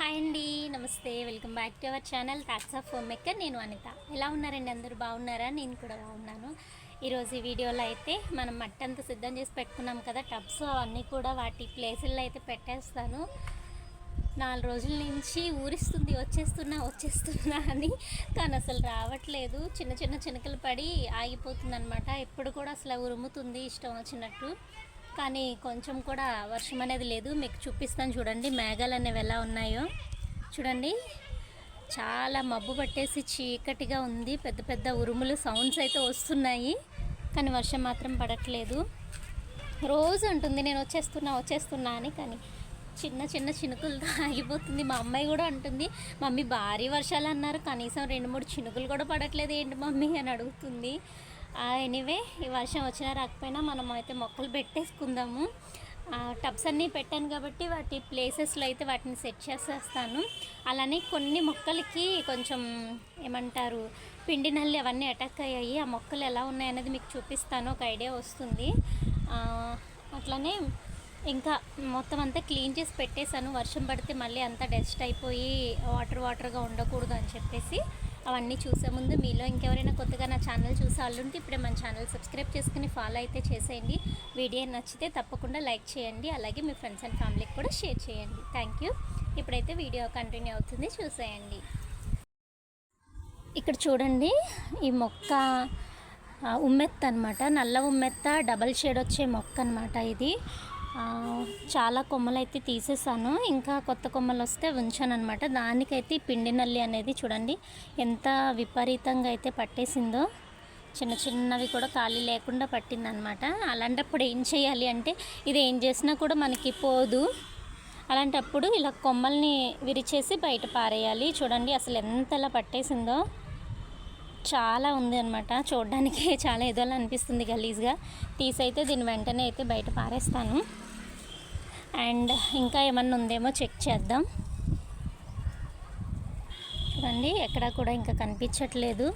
Hi అండి నమస్తే. Welcome back to our channel thoughts of homemaker నేను అనిత. ఎలా ఉన్నారండి అందరూ? బాగున్నారా? నేను కూడా బాగున్నాను. ఈరోజు ఈ వీడియోలో అయితే మనం మట్టి అంతా సిద్ధం చేసి పెట్టుకున్నాం కదా టబ్స్ అవన్నీ కూడా వాటి ప్లేసుల్లో అయితే పెట్టేస్తాను. నాలుగు రోజుల నుంచి ఊరిస్తుంది వచ్చేస్తున్నా వచ్చేస్తున్నా అని. కానీ అసలు రావట్లేదు. చిన్న చిన్న చినుకలు పడి ఆగిపోతుంది అనమాట ఎప్పుడు కూడా అసలు ఉరుముతుంది ఇష్టం వచ్చినట్టు. కానీ కొంచెం కూడా వర్షం అనేది లేదు. మీకు చూపిస్తాను చూడండి మేఘాలు అనేవి ఎలా ఉన్నాయో. చూడండి. చాలా మబ్బు పట్టేసి చీకటిగా ఉంది. పెద్ద పెద్ద ఉరుములు సౌండ్స్ అయితే వస్తున్నాయి. కానీ వర్షం మాత్రం పడట్లేదు. రోజు ఉంటుంది నేను వచ్చేస్తున్నా వచ్చేస్తున్నా అని. కానీ చిన్న చిన్న చినుకులతో ఆగిపోతుంది. మా అమ్మాయి కూడా అంటుంది మమ్మీ భారీ వర్షాలు అన్నారు. కనీసం రెండు మూడు చినుకులు కూడా పడట్లేదు ఏంటి మమ్మీ? అని అడుగుతుంది. ఎనీవే ఈ వర్షం వచ్చినా రాకపోయినా మనం అయితే మొక్కలు పెట్టేసుకుందాము. టబ్స్ అన్నీ పెట్టాను కాబట్టి వాటి ప్లేసెస్లో అయితే వాటిని సెట్ చేసేస్తాను. అలానే కొన్ని మొక్కలకి కొంచెం ఏమంటారు పిండి నల్లి అవన్నీ అటాక్ అయ్యాయి. ఆ మొక్కలు ఎలా ఉన్నాయనేది మీకు చూపిస్తాను ఒక ఐడియా వస్తుంది. అట్లనే అట్లానే ఇంకా మొత్తం అంతా క్లీన్ చేసి పెట్టేశాను. వర్షం పడితే మళ్ళీ అంతా డస్ట్ అయిపోయి వాటర్ వాటర్గా ఉండకూడదు అని చెప్పేసి అవన్నీ చూసే ముందు మీలో ఇంకెవరైనా కొత్తగా నా ఛానల్ చూసే వాళ్ళు ఉంటే ఇప్పుడే మన ఛానల్ సబ్స్క్రైబ్ చేసుకుని ఫాలో అయితే చేసేయండి. వీడియో నచ్చితే తప్పకుండా లైక్ చేయండి. అలాగే మీ ఫ్రెండ్స్ అండ్ ఫ్యామిలీకి కూడా షేర్ చేయండి. Thank you. ఇప్పుడైతే వీడియో కంటిన్యూ అవుతుంది. చూసేయండి. ఇక్కడ చూడండి ఈ మొక్క ఉమ్మెత్త అనమాట నల్ల ఉమ్మెత్త డబల్ షేడ్ వచ్చే మొక్క అనమాట ఇది. చాలా కొమ్మలు అయితే తీసేసాను. ఇంకా కొత్త కొమ్మలు వస్తే ఉంచాను అనమాట దానికైతే పిండి నల్లి అనేది చూడండి ఎంత విపరీతంగా అయితే పట్టేసిందో. చిన్న చిన్నవి కూడా ఖాళీ లేకుండా పట్టిందనమాట అలాంటప్పుడు ఏం చేయాలి అంటే ఇది ఏం చేసినా కూడా మనకి పోదు. అలాంటప్పుడు ఇలా కొమ్మల్ని విరిచేసి బయట పారేయాలి. చూడండి అసలు ఎంత ఎలా పట్టేసిందో. చాలా ఉంది అనమాట చూడడానికి చాలా ఏదోలా అనిపిస్తుంది గలీజ్గా. తీసైతే దీని వెంటనే అయితే బయట పారేస్తాను. అండ్ ఇంకా ఏమన్నా ఉందేమో చెక్ చేద్దాం. చూడండి ఎక్కడ కూడా ఇంకా కనిపించట్లేదు.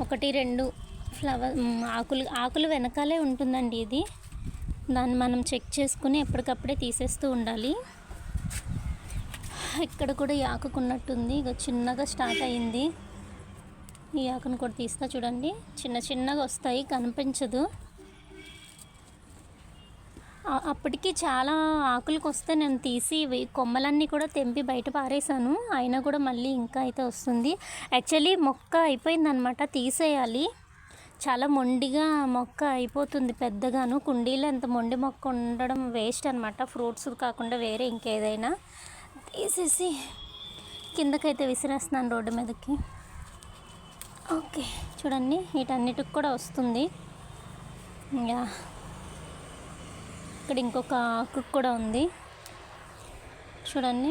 ఒకటి రెండు ఫ్లవర్ ఆకులు ఆకులు వెనకాలే ఉంటుందండి ఇది. దాన్ని మనం చెక్ చేసుకుని ఎప్పటికప్పుడే తీసేస్తూ ఉండాలి. ఇక్కడ కూడా ఈ ఆకుకున్నట్టుంది. ఇక చిన్నగా స్టార్ట్ అయింది. ఈ ఆకును కూడా తీస్తా చూడండి. చిన్న చిన్నగా వస్తాయి కనిపించదు. అప్పటికి చాలా ఆకులకు వస్తే నేను తీసి కొమ్మలన్నీ కూడా తెంపి బయట పారేసాను అయినా కూడా మళ్ళీ ఇంకా అయితే వస్తుంది. యాక్చువల్లీ మొక్క అయిపోయిందనమాట తీసేయాలి. చాలా మొండిగా మొక్క అయిపోతుంది పెద్దగాను. కుండీలో ఎంత మొండి మొక్క ఉండడం వేస్ట్ అనమాట ఫ్రూట్స్ కాకుండా వేరే ఇంకేదైనా తీసేసి కిందకైతే విసిరేస్తున్నాను రోడ్డు మీదకి. ఓకే చూడండి వీటన్నిటికి కూడా వస్తుంది. ఇంకా ఇక్కడ ఇంకొక ఆకు కూడా ఉంది. చూడండి.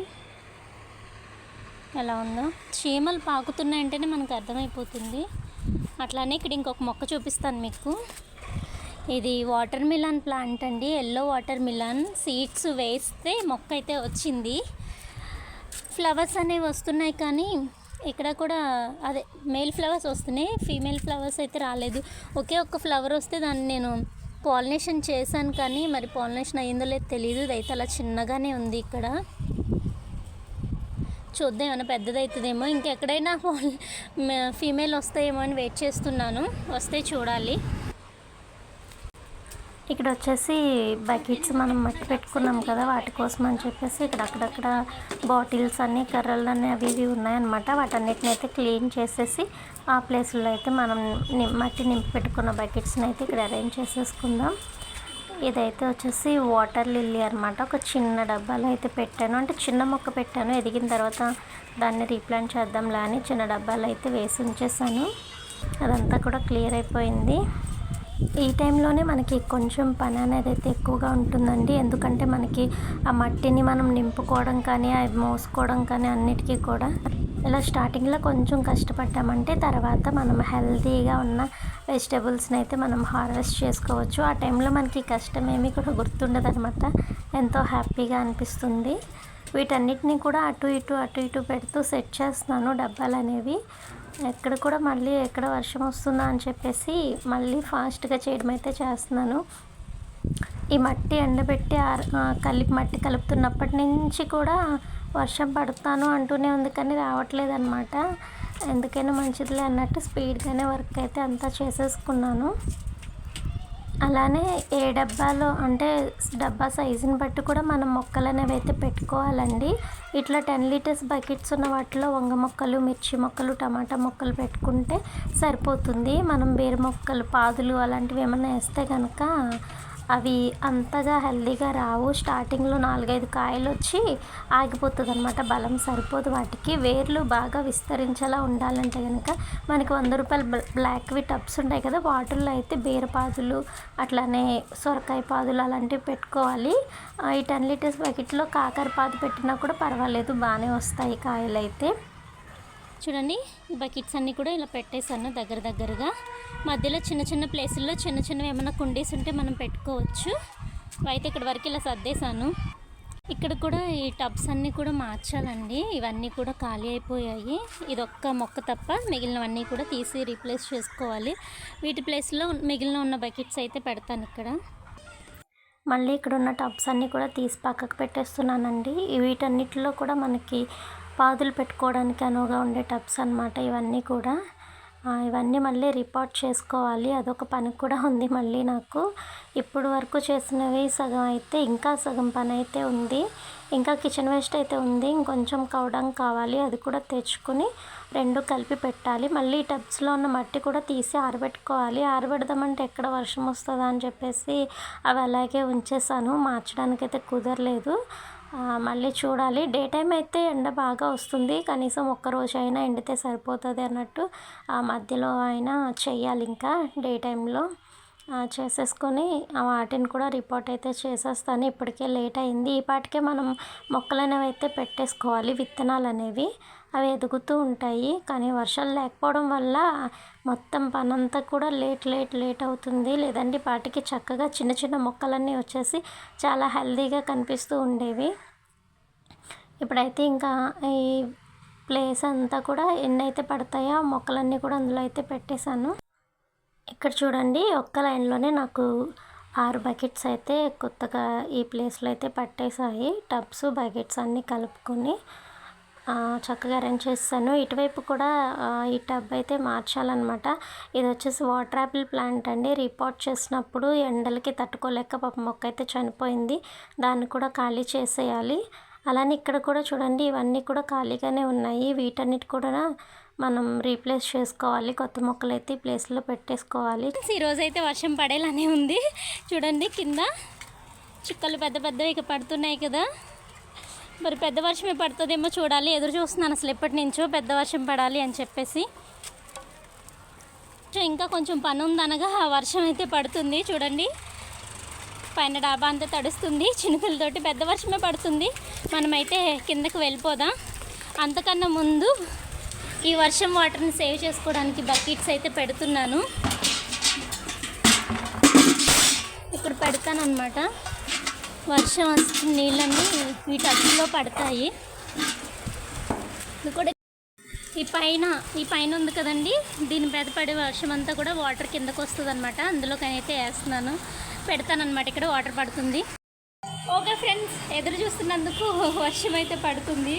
ఎలా ఉందో. చీమలు పాకుతున్నాయంటేనే మనకు అర్థమైపోతుంది. అట్లానే ఇక్కడ ఇంకొక మొక్క చూపిస్తాను మీకు. ఇది వాటర్ మిలన్ ప్లాంట్ అండి. ఎల్లో వాటర్ మిలన్ సీడ్స్ వేస్తే మొక్క అయితే వచ్చింది. ఫ్లవర్స్ అనేవి వస్తున్నాయి కానీ ఇక్కడ కూడా అదే మేల్ ఫ్లవర్స్ వస్తున్నాయి. ఫీమేల్ ఫ్లవర్స్ అయితే రాలేదు. ఒకే ఒక్క ఫ్లవర్ వస్తే దాన్ని నేను పాలినేషన్ చేశాను కానీ మరి పాలినేషన్ అయ్యిందో లేదో తెలియదు అయితే అలా చిన్నగానే ఉంది ఇక్కడ. చూద్దాం ఏమైనా పెద్దదవుతుందేమో ఇంకెక్కడైనా ఫీమేల్ వస్తాయేమో అని వెయిట్ చేస్తున్నాను. వస్తే చూడాలి. ఇక్కడ వచ్చేసి బకెట్స్ మనం మట్టి పెట్టుకున్నాం కదా వాటి కోసం అని చెప్పేసి ఇక్కడ అక్కడక్కడ బాటిల్స్ అన్ని కర్రలు అన్నీ అవి ఇవి ఉన్నాయన్నమాట. వాటన్నిటిని అయితే క్లీన్ చేసేసి ఆ ప్లేస్లో అయితే మనం మట్టి నింపి పెట్టుకున్న బకెట్స్ని అయితే ఇక్కడ అరేంజ్ చేసేసుకుందాం. ఇదైతే వచ్చేసి వాటర్ లిల్లీ అనమాట ఒక చిన్న డబ్బాలో అయితే పెట్టాను. అంటే చిన్న మొక్క పెట్టాను. ఎదిగిన తర్వాత దాన్ని రీప్లాంట్ చేద్దాంలే అని చిన్న డబ్బాలో అయితే వేసి ఉంచేసాను. అదంతా కూడా క్లియర్ అయిపోయింది. ఈ టైంలోనే మనకి కొంచెం పని అనేది అయితే ఎక్కువగా ఉంటుందండి. ఎందుకంటే మనకి ఆ మట్టిని మనం నింపుకోవడం కానీ అవి మోసుకోవడం కానీ అన్నిటికీ కూడా ఇలా స్టార్టింగ్లో కొంచెం కష్టపడ్డామంటే తర్వాత మనం హెల్తీగా ఉన్న వెజిటేబుల్స్ని అయితే మనం హార్వెస్ట్ చేసుకోవచ్చు. ఆ టైంలో మనకి కష్టం ఏమీ కూడా గుర్తుండదు అనమాట ఎంతో హ్యాపీగా అనిపిస్తుంది. వీటన్నిటిని కూడా అటు ఇటు అటు ఇటు పెడుతూ సెట్ చేస్తున్నాను డబ్బాలు అనేవి ఎక్కడ కూడా మళ్ళీ ఎక్కడ వర్షం వస్తుందా అని చెప్పేసి మళ్ళీ ఫాస్ట్గా చేయడం అయితే చేస్తున్నాను. ఈ మట్టి ఎండబెట్టి ఆ, కలిపి మట్టి కలుపుతున్నప్పటి నుంచి కూడా వర్షం పడతాను అంటూనే ఉంది కానీ రావట్లేదు అనమాట ఎందుకైనా మంచిదిలే అన్నట్టు స్పీడ్గానే వర్క్ అయితే అంతా చేసేసుకున్నాను. అలానే ఏ డబ్బాలో అంటే డబ్బా సైజుని బట్టి కూడా మనం మొక్కలు అనేవి అయితే పెట్టుకోవాలండి. ఇట్లా టెన్ లీటర్స్ బకెట్స్ ఉన్న వాటిలో వంగ మొక్కలు మిర్చి మొక్కలు టమాటా మొక్కలు పెట్టుకుంటే సరిపోతుంది. మనం బీర మొక్కలు పాదులు అలాంటివి ఏమైనా వేస్తే కనుక అవి అంతగా హెల్దీగా రావు. స్టార్టింగ్లో నాలుగైదు కాయలు వచ్చి ఆగిపోతుంది అనమాట బలం సరిపోదు వాటికి. వేర్లు బాగా విస్తరించేలా ఉండాలంటే కనుక మనకి వంద రూపాయలు బ్లాక్వి టబ్స్ ఉంటాయి కదా వాటిల్లో అయితే బీరపాదులు అట్లానే సొరకాయ పాదులు అలాంటివి పెట్టుకోవాలి. ఈ టెన్ లీటర్స్ బకెట్లో కాకర పాదు పెట్టినా కూడా పర్వాలేదు బాగానే వస్తాయి కాయలు అయితే చూడండి బకెట్స్ అన్నీ కూడా ఇలా పెట్టేశాను దగ్గర దగ్గరగా. మధ్యలో చిన్న చిన్న ప్లేసుల్లో చిన్న చిన్నవి ఏమైనా కుండీస్ ఉంటే మనం పెట్టుకోవచ్చు. అయితే ఇక్కడ వరకు ఇలా సర్దేశాను. ఇక్కడ కూడా ఈ టబ్స్ అన్నీ కూడా మార్చాలండి. ఇవన్నీ కూడా ఖాళీ అయిపోయాయి. ఇది ఒక్క మొక్క తప్ప మిగిలినవన్నీ కూడా తీసి రీప్లేస్ చేసుకోవాలి. వీటి ప్లేస్లో మిగిలిన ఉన్న బకెట్స్ అయితే పెడతాను ఇక్కడ. మళ్ళీ ఇక్కడ ఉన్న టబ్స్ అన్నీ కూడా తీసి పక్కకు పెట్టేస్తున్నానండి. వీటన్నిటిలో కూడా మనకి పాదులు పెట్టుకోవడానికి అనువుగా ఉండే టబ్స్ అన్నమాట ఇవన్నీ కూడా. ఇవన్నీ మళ్ళీ రిపోర్ట్ చేసుకోవాలి. అదొక పని కూడా ఉంది మళ్ళీ నాకు. ఇప్పుడు వరకు చేసినవి సగం అయితే ఇంకా సగం పని అయితే ఉంది. ఇంకా కిచెన్ వేస్ట్ అయితే ఉంది. ఇంకొంచెం కవడం కావాలి. అది కూడా తెచ్చుకుని రెండు కలిపి పెట్టాలి. మళ్ళీ ఈ టబ్స్లో ఉన్న మట్టి కూడా తీసి ఆరబెట్టుకోవాలి. ఆరబెడదామంటే ఎక్కడ వర్షం వస్తుందా అని చెప్పేసి అవి అలాగే ఉంచేసాను. మార్చడానికైతే కుదరలేదు. మళ్ళీ చూడాలి. డే టైం అయితే ఎండ బాగా వస్తుంది. కనీసం ఒక్క రోజు అయినా ఎండితే సరిపోతుంది అన్నట్టు ఆ మధ్యలో అయినా చెయ్యాలి ఇంకా డే టైంలో చేసేసుకొని వాటిని కూడా రిపోర్ట్ అయితే చేసేస్తాను. ఇప్పటికే లేట్ అయింది. ఈ పాటికే మనం మొక్కలు అనేవి అయితే పెట్టేసుకోవాలి విత్తనాలు అనేవి. అవి ఎదుగుతూ ఉంటాయి. కానీ వర్షాలు లేకపోవడం వల్ల మొత్తం పనంతా కూడా లేట్ లేట్ లేట్ అవుతుంది. లేదంటే పాటికి చక్కగా చిన్న చిన్న మొక్కలన్నీ వచ్చేసి చాలా హెల్దీగా కనిపిస్తూ ఉండేవి. ఇప్పుడైతే ఇంకా ఈ ప్లేస్ అంతా కూడా ఎన్ని అయితే పడతాయో మొక్కలన్నీ కూడా అందులో అయితే పెట్టేశాను. ఇక్కడ చూడండి ఒక్క లైన్లోనే నాకు ఆరు బకెట్స్ అయితే కొత్తగా ఈ ప్లేస్లో అయితే పట్టేశాయి. టబ్స్ బకెట్స్ అన్నీ కలుపుకొని చక్కగా అరేంజ్ చేస్తాను ఇటువైపు కూడా ఈ టబ్ అయితే మార్చాలన్నమాట. ఇది వచ్చేసి వాటర్ యాపిల్ ప్లాంట్ అండి. రిపోర్ట్ చేసినప్పుడు ఎండలకి తట్టుకోలేక పాప మొక్క అయితే చనిపోయింది. దాన్ని కూడా ఖాళీ చేసేయాలి. అలానే ఇక్కడ కూడా చూడండి ఇవన్నీ కూడా ఖాళీగానే ఉన్నాయి. వీటన్నిటి కూడా మనం రీప్లేస్ చేసుకోవాలి. కొత్త మొక్కలు అయితే ఈ ప్లేస్లో పెట్టేసుకోవాలి. ఈరోజు అయితే వర్షం పడేలానే ఉంది. చూడండి కింద చుక్కలు పెద్ద పెద్దవి ఇక పడుతున్నాయి కదా. మరి పెద్ద వర్షమే పడుతుందేమో చూడాలి. ఎదురు చూస్తున్నాను అసలు ఎప్పటి నుంచో పెద్ద వర్షం పడాలి అని చెప్పేసి. సో ఇంకా కొంచెం పని ఉందనగా ఆ వర్షం అయితే పడుతుంది. చూడండి. పైన డాబా అంతా తడుస్తుంది. చినుకులతోటి పెద్ద వర్షమే పడుతుంది. మనమైతే కిందకి వెళ్ళిపోదాం. అంతకన్నా ముందు ఈ వర్షం వాటర్ని సేవ్ చేసుకోవడానికి బకెట్స్ అయితే పెడుతున్నాను. ఇప్పుడు పెడతాను అనమాట వర్షం వస్తున్న నీళ్ళన్నీ ఈ టబ్లో పడతాయి. కూడా ఈ పైన ఈ పైన ఉంది కదండి. దీని మీద పడే వర్షం అంతా కూడా వాటర్ కిందకు వస్తుంది అనమాట అందులోకనైతే వేస్తున్నాను. పెడతానమాట ఇక్కడ వాటర్ పడుతుంది. ఓకే ఫ్రెండ్స్ ఎదురు చూస్తున్నందుకు వర్షం అయితే పడుతుంది.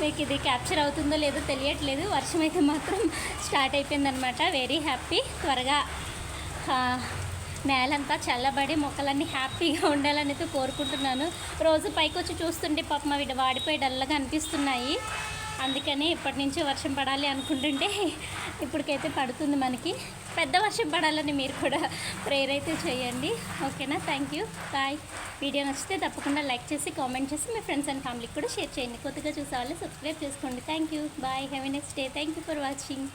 మీకు ఇది క్యాప్చర్ అవుతుందో లేదో తెలియట్లేదు. వర్షం అయితే మాత్రం స్టార్ట్ అయిపోయిందనమాట వెరీ హ్యాపీ త్వరగా నేలంతా చల్లబడి మొక్కలన్నీ హ్యాపీగా ఉండాలని అయితే కోరుకుంటున్నాను. రోజు పైకి వచ్చి చూస్తుంటే పాపం వీడు వాడిపోయి డల్లగా అనిపిస్తున్నాయి. అందుకని ఇప్పటి నుంచి వర్షం పడాలి అనుకుంటుంటే ఇప్పటికైతే పడుతుంది మనకి. పెద్ద వర్షం పడాలని మీరు కూడా ప్రేయర్ అయితే చేయండి. ఓకేనా? Thank you. బాయ్. వీడియో నచ్చితే తప్పకుండా లైక్ చేసి కామెంట్ చేసి మీ ఫ్రెండ్స్ అండ్ ఫ్యామిలీకి కూడా షేర్ చేయండి. కొత్తగా చూసే వాళ్ళు సబ్స్క్రైబ్ చేసుకోండి. Thank you. Bye. Have next day. Thank you for watching.